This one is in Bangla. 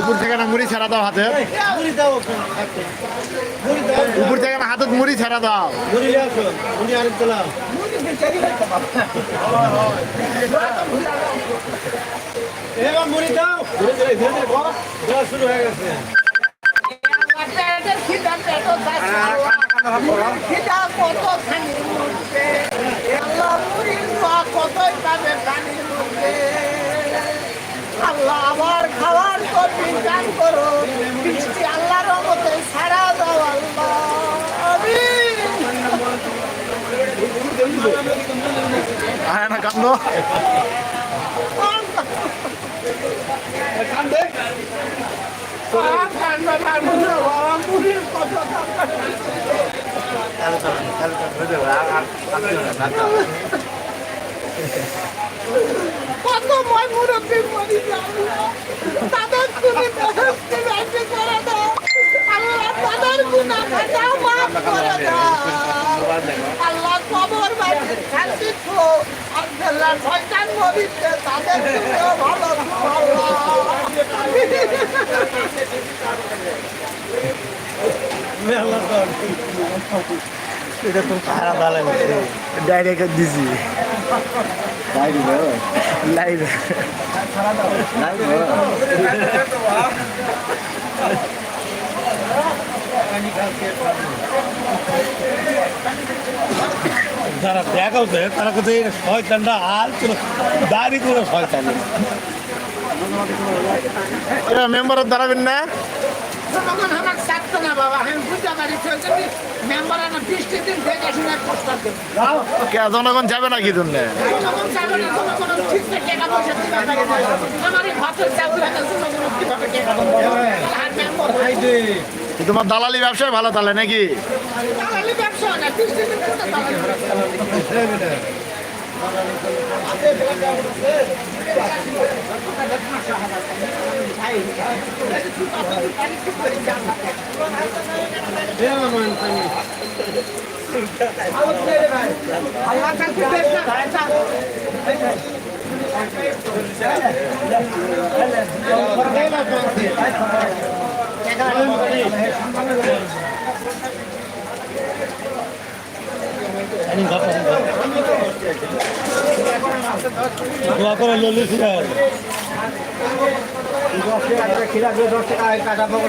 উপর থেকে না মুড়ি ছেড়া দাও হাতে। উপর থেকে না হাতত মুড়ি ছাড়া দাও। গেছে পেট খিদা কত খানির মধ্যে আল্লাহ মুড়ির দোয়া কতই পাবে পানির মধ্যে আল্লাহ আবার খাওয়ার তো বিধান করো বৃষ্টি আল্লাহর মতে ছাড়া দাও আল্লাহ আমিন আয় না কান্দ। কত মই মুরব্বী মরি তাদের তুমি বেহস্তি করে দাও। আল্লাহ তাদের গুণা খাতা মাফ করে দাও। আল্লাহ আল্লাহ শয়তান মরিতে তাদের তুমিও ভালো এটা তো ডাইরেক্ট দিছি যারা দেখা হচ্ছে তারা কোথায় শয়তানটা আর কোনো দাড়ি কোনো শয়তান নেই। মেম্বারত দাঁড়াবেন না জনগণ না মেম্বার কে যাবে নাকি আমার তোমার দালালি ব্যবসায় ভালো তাহলে নাকি? ভাই দোয়া করে ললি ফিরে দশ টাকা দশ টাকা কাটা